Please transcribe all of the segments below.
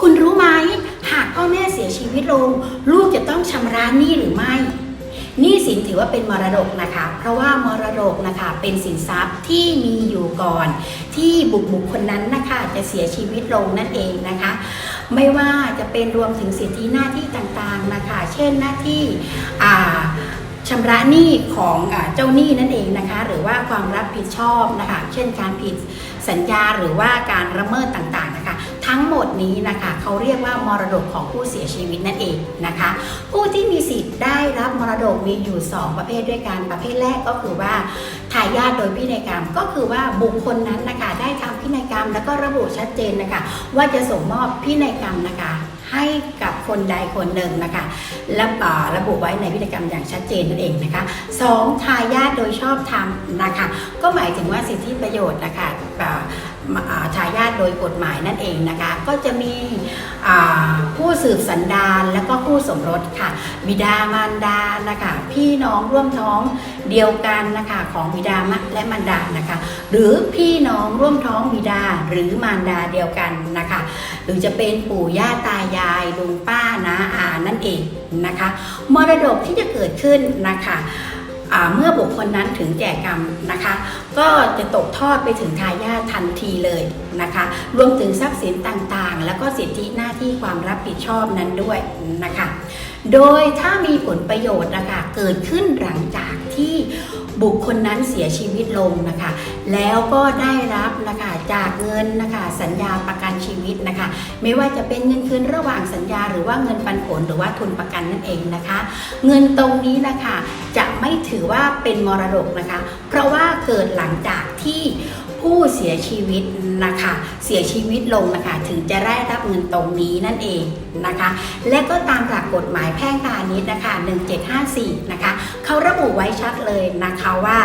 คุณรู้ไหม หากพ่อแม่เสียชีวิตลง ลูกจะต้องชำระหนี้หรือไม่หนี้สินถือว่าเป็นมรดกนะคะ เพราะว่ามรดกนะคะเป็นสินทรัพย์ที่มีอยู่ก่อน ที่บุคบุคคลนั้นนะคะจะเสียชีวิตลงนั่นเองนะคะ ไม่ว่าจะเป็นรวมถึงสิทธิหน้าที่ต่างๆนะคะ เช่นหน้าที่อ่าชำระหนี้ของอเจ้าหนี้นั่นเองนะคะ หรือว่าความรับผิดชอบนะคะ เช่นการผิดสัญญาหรือว่าการละเมิดต่างๆนะคะ ทั้งหมดนี้นะคะเขาเรียกว่ามรดกของผู้เสียชีวิตนั่นเองนะคะ ผู้ที่มีสิทธิ์ได้รับมรดกมีอยู่ 2 ประเภทด้วยกันประเภทแรกก็คือว่าทายาทโดยพินัยกรรมก็คือว่าบุคคลนั้นนะคะได้ทำพินัยกรรม แล้วก็ระบุชัดเจนนะคะว่าจะส่งมอบพินัยกรรมนะคะให้กับคนใดคนหนึ่งนะคะและอ่าระบุไว้ในพินัยกรรมอย่างชัดเจนนั่นเองนะคะสองทายาทโดยชอบธรรมนะคะ ก็หมายถึงว่าสิทธิประโยชน์นะคะ ทายาทโดยกฎหมายนั่นเองนะคะ ก็จะมีผู้สืบสันดานและก็ผู้สมรสค่ะ บิดามารดานะคะ พี่น้องร่วมท้องเดียวกันนะคะของบิดาและมารดานะคะ หรือพี่น้องร่วมท้องบิดาหรือมารดาเดียวกันนะคะ หรือจะเป็นปู่ย่าตายายลุงป้าน้าอานั่นเองนะคะ มรดกที่จะเกิดขึ้นนะคะ เมื่อบุคคลนั้นถึงแก่กรรมนะคะ ก็จะตกทอดไปถึงทายาททันทีเลยนะคะ รวมถึงทรัพย์สินต่างๆ แล้วก็สิทธิหน้าที่ความรับผิดชอบนั้นด้วยนะคะ โดยถ้ามีผลประโยชน์นะคะเกิดขึ้นหลังจาก บุคคลนั้นเสียชีวิตลงนะคะ แล้วก็ได้รับนะคะจากเงินนะคะสัญญาประกันชีวิตนะคะ ไม่ว่าจะเป็นเงินคืนระหว่างสัญญา หรือว่าเงินปันผลหรือว่าทุนประกันนั่นเองนะคะ เงินตรงนี้นะคะจะไม่ถือว่าเป็นมรดกนะคะ เพราะว่าเกิดหลังจากที่ ผู้เสียชีวิตนะคะเสียชีวิตลงนะคะถึงจะได้รับเงินตรงนี้นั่นเองนะคะ และก็ตามหลักกฎหมายแพ่งพาณิชย์นะคะ 1754 นะคะเขาระบุไว้ชัดเลยนะคะว่า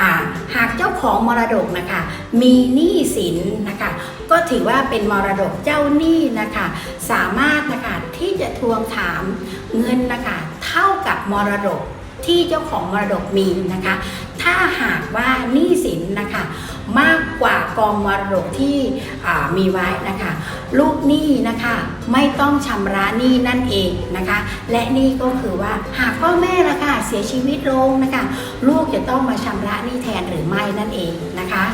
อ่าหากเจ้าของมรดกนะคะ มีหนี้สินนะคะ ก็ถือว่าเป็นมรดกเจ้าหนี้นะคะ สามารถนะคะที่จะทวงถามเงินนะคะ เท่ากับมรดกที่เจ้าของมรดกมีนะคะ ถ้าหากว่าหนี้สินนะคะมากกว่ากองมรดกที่มีไว้นะคะลูกหนี้นะคะไม่ต้องชำระหนี้นั่นเองนะคะ และนี่ก็คือว่าหากพ่อแม่ละค่ะเสียชีวิตลงนะคะ ลูกจะต้องมาชำระหนี้แทนหรือไม่นั่นเองนะคะ